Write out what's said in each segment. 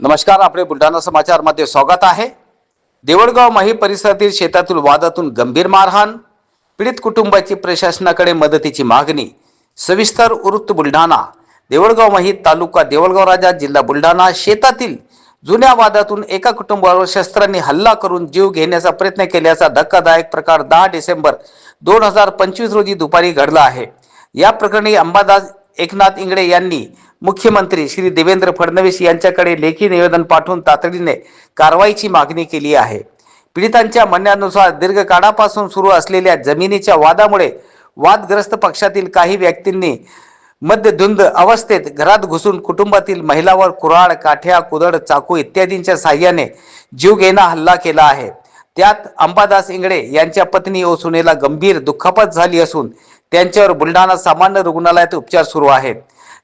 नमस्कार आपले बुलढाणा समाचारमध्ये स्वागत आहे. देवळगाव माही परिसरातील शेतातील वादातून गंभीर मारहाण पीडित कुटुंबाची प्रशासनाकडे मदतीची मागणी सविस्तर वृत्त बुलढाणा देवळगाव माही तालुका देवळगाव राजा जिल्हा बुलढाणा शेतातील जुन्या वादातून एका कुटुंबावर शस्त्रांनी हल्ला करून जीव घेण्याचा प्रयत्न केल्याचा धक्कादायक प्रकार दहा डिसेंबर दोन हजार पंचवीस रोजी दुपारी घडला आहे. या प्रकरणी अंबादास एकनाथ इंगळे यांनी मुख्यमंत्री श्री देवेंद्र फडणवीस यांच्याकडे लेखी निवेदन पाठवून तातडीने कारवाईची मागणी केली आहे. पीडितांच्या म्हणण्यानुसार दीर्घकाळापासून सुरू असलेल्या जमिनीच्या वादामुळे वादग्रस्त पक्षातील काही व्यक्तींनी मध्यधुंद अवस्थेत घरात घुसून कुटुंबातील महिलावर कुऱ्हाड काठ्या कुदळ चाकू इत्यादींच्या साह्याने जीवघेणा हल्ला केला आहे. त्यात अंबादास इंगळे यांच्या पत्नी ओ सुनेला गंभीर दुखापत झाली असून त्यांच्यावर बुलढाणा सामान्य रुग्णालयात उपचार सुरू आहेत.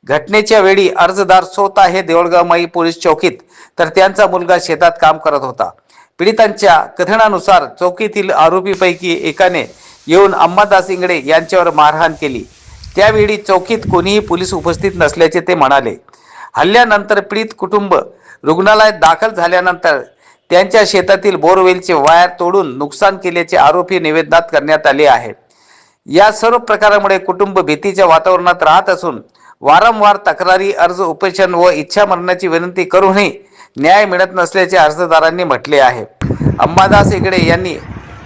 घटनेच्या वेळी अर्जदार स्वतः हे देवळगावमाई पोलीस चौकीत तर त्यांचा मुलगा शेतात काम करत होता. पीडितांच्या कथनानुसार चौकीतील आरोपीपैकी एकाने येऊन अंबादास इंगडे यांच्यावर मारहाण केली. त्यावेळी चौकीत कोणीही पोलीस उपस्थित नसल्याचे ते म्हणाले. हल्ल्यानंतर पीडित कुटुंब रुग्णालयात दाखल झाल्यानंतर त्यांच्या शेतातील बोरवेलचे वायर तोडून नुकसान केल्याचे आरोपी निवेदनात करण्यात आले आहे या सर्व प्रकारामुळे कुटुंब भीतीच्या वातावरणात राहत असून वारंवार तक्रारी अर्ज उपेक्षण व इच्छा मरणाची विनंती करूनही न्याय मिळत नसल्याचे अर्जदारांनी म्हटले आहे. अंबादास हेगडे यांनी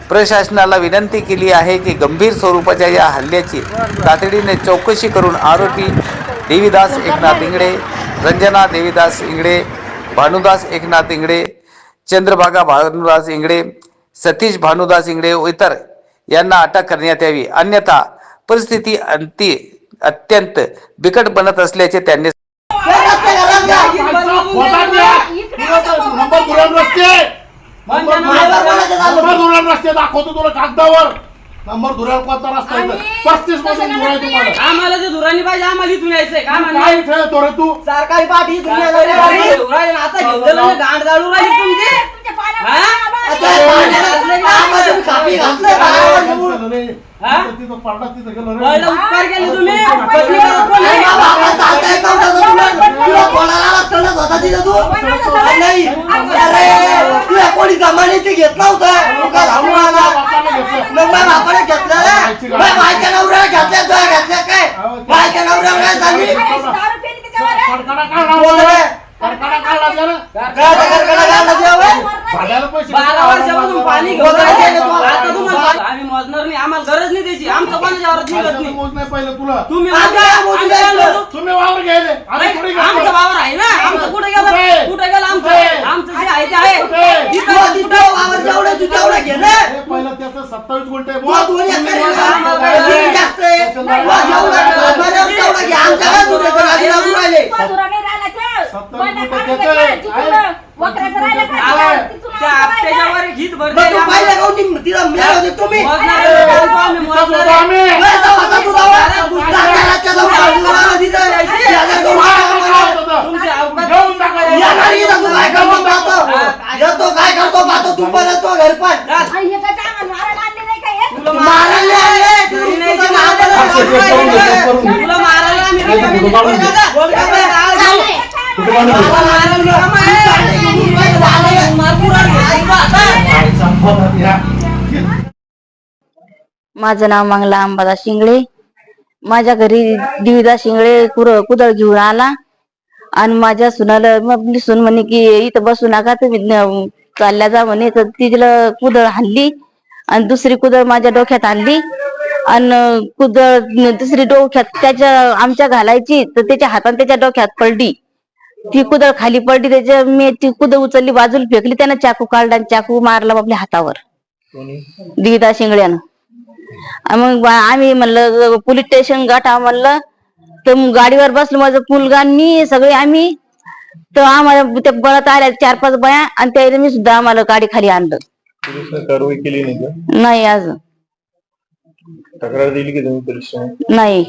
प्रशासनाला विनंती केली आहे की गंभीर स्वरूपाच्या या हल्ल्याची तातडीने चौकशी करून आरोपी देवीदास एकनाथ इंगडे रंजना देवीदास इंगडे भानुदास एकनाथ इंगडे चंद्रभागा भानुदास इंगडे सतीश भानुदास इंगडे व इतर यांना अटक करण्यात यावी. अन्यथा परिस्थिती अंती अत्यंत बिकट बनत असल्याचे त्यांनी नंबर दुरण रस्ते नंबर दुरण रस्ते दाखवतो तुला कागदावर नंबर धुऱ्याला कोणता रस्ता आहे? आणि- पस्तीस मधून धुरा आहे तुम्हाला आम्हाला जे धुराणी पाहिजे आम्हाला इथून यायचंय. का काय म्हणणार खेळतो रे तू सरकारी पाठी आता घेऊन गांड राहिली तुमची. उपकार केले तुम्ही कोण नाही? कोणी जमाने घेतला होता तुका घालून आला मग माझ्या बापाने. माझ्या नवऱ्याला घेतल्या तुला घेतल्या काय बायच्या नवऱ्याला काय झाली कडकडा काढला बोल रे. कडकडा काढला पैसे बारा वर्षापासून पाणी घेऊन बोलायला राहिले. गेले तू. आता तुम्हाला आम्ही मोजणार नाही आम्हाला गरज नाही त्याची आमचं कोणाच्या निघत पैशाचं नाही मोज नाही पहिलं तुला तुम्ही आम्ही काय? तुम्ही वावर घ्यायले आम्ही थोडी नाही, आमचं घेतो. वावर आहे ना आमचं कुठे कुठे? गेलं कुठे गेलं आमचं कुठे? आमचं जे आहे ते आहे कुठे? इथं तू कुठे? तिथं वावर जेवढं तू तेवढं घे ना. हे पहिलं त्याचं सत्तावीस गुंठे तू दोन एकर आहे ना. आम्हाला जमीन जास्त आहे. तू जेवढं घालणार तेवढं घे. आमच्या काय तुझ्या घरात आधी लागून राहिले. त्या आपट्याच्यावर गीत मग भरते तू पाहिलं का होती? तिला मिळालं होते तुम्ही मोजणार आहे, आम्ही तिथं मोजणार होतो आहे. आम्ही नाही, जाऊ आता तू जाऊ. दादाच्या जाऊ. दादाला तिथं शेजार करून आला. तुमची अवकात घेऊन टाका. येणार इथं तू काय करतो पाहतो. येतो काय करतो पाहतो तू पण येतो घर पण मारायला माझं नाव मंगला अंबादा शिंगळे. माझ्या घरी दिविदा शिंगळे कुर कुदळ घेऊन आला. आणि माझ्या सुनाला मग सून म्हणे की इथं बसू नका तुम्ही चालल्या जा म्हणे. तर तिला कुदळ हल्ली आणि दुसरी कुदळ माझ्या डोक्यात आणली. आणि कुदळ दुसरी डोक्यात त्याच्या आमच्या घालायची तर त्याच्या हातात त्याच्या डोक्यात पडली. ती कुदळ खाली पडली. त्याच्या मी ती कुदळ उचलली बाजूला फेकली. त्यानं चाकू काढला आणि चाकू मारला आपल्या हातावर. दिविदा शिंगड्यानं मग आम्ही म्हणलं पोलीस स्टेशन गाठा म्हणलं तर गाडीवर बसलो माझं मुलगा मी सगळे आम्ही. तर आम्हाला त्या बळत आल्या चार पाच बाया आणि त्याने मी सुद्धा आम्हाला गाडी खाली आणलं. कारवाई केली नाही नाही अजून. तक्रार दिली की तुम्ही नाही.